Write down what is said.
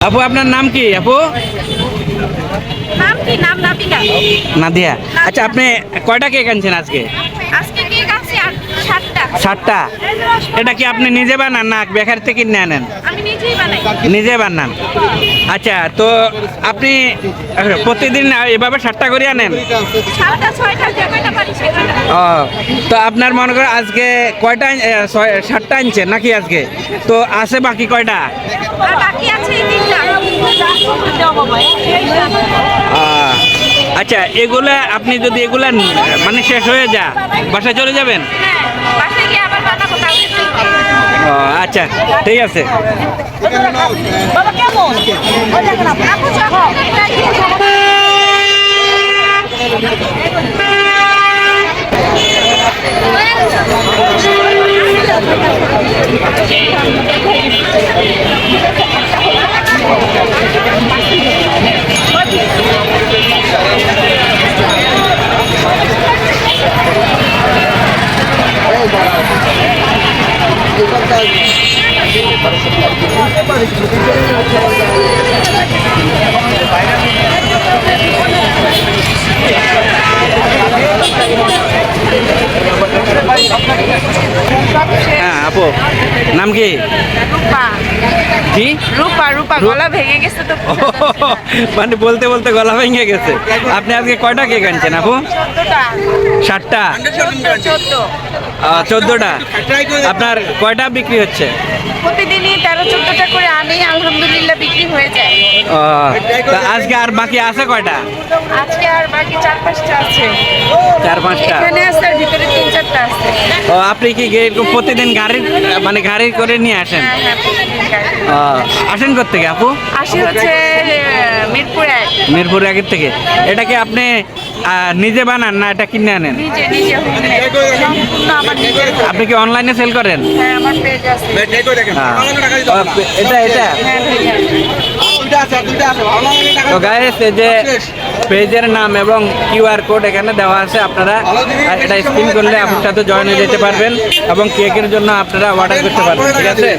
আপু আপনার নাম কি আপু? নাম কি? নাম নাবিকা নাদিয়া। আচ্ছা আপনি কয়টা কেক আনছেন আজকে আজকে কেক আছে আট সাতটা ষাটটা এটা কি আপনি নিজে বানান না বেকার থেকে কিনে আনেন? নিজে বানান। আচ্ছা তো আপনি প্রতিদিন এভাবে ষাটটা করে আনেন? ও তো আপনার মনে করেন আজকে কয়টা ষাটটা আনছেন নাকি আজকে? তো আছে বাকি কয়টা? বাকি আছে আচ্ছা এগুলা আপনি যদি এগুলা মানে শেষ হয়ে যা, বাসায় চলে যাবেন? আচ্ছা ঠিক আছে। আপু চকলেটটা আপু নাম কি? রূপা। জি রূপা রূপা গলা ভেঙে গেছে তো মানে বলতে বলতে গলা ভেঙে গেছে। আপনি আজকে কয়টা কেক আনছেন আপু? সাতটা? ষাটটা চোদ্দটা? আপনার কয়টা বিক্রি হচ্ছে? প্রতিদিনই তেরো চোদ্দটা করে আমি আলহামদুলিল্লাহ। আজকে আর বাকি আছে কয়টা? আজকে আর বাকি চার পাঁচটা আছে। চার পাঁচটা। এখানে আছে আর ভিতরে তিন চারটা আছে। ও আপনি কি প্রতিদিন গাড়ি মানে গাড়ি করে নিয়ে আসেন? হ্যাঁ হ্যাঁ আসেন থেকে আপু? আসি হচ্ছে মিরপুর এক। মিরপুর আগের থেকে। এটা কি আপনি নিজে বানান না এটা কিনে আনেন? নিজে নিজে আপনি কি অনলাইনে সেল করেন? হ্যাঁ আমার পেজ আছে। হ্যাঁ। এটা এটা। হ্যাঁ তো গাইস যে পেজের নাম এবং কিউআর কোড এখানে দেওয়া আছে আপনারা এটা স্ক্রিন করলে আপনার সাথে জয়েন হয়ে যেতে পারবেন এবং কেকের জন্য আপনারা অর্ডার করতে পারবেন ঠিক আছে?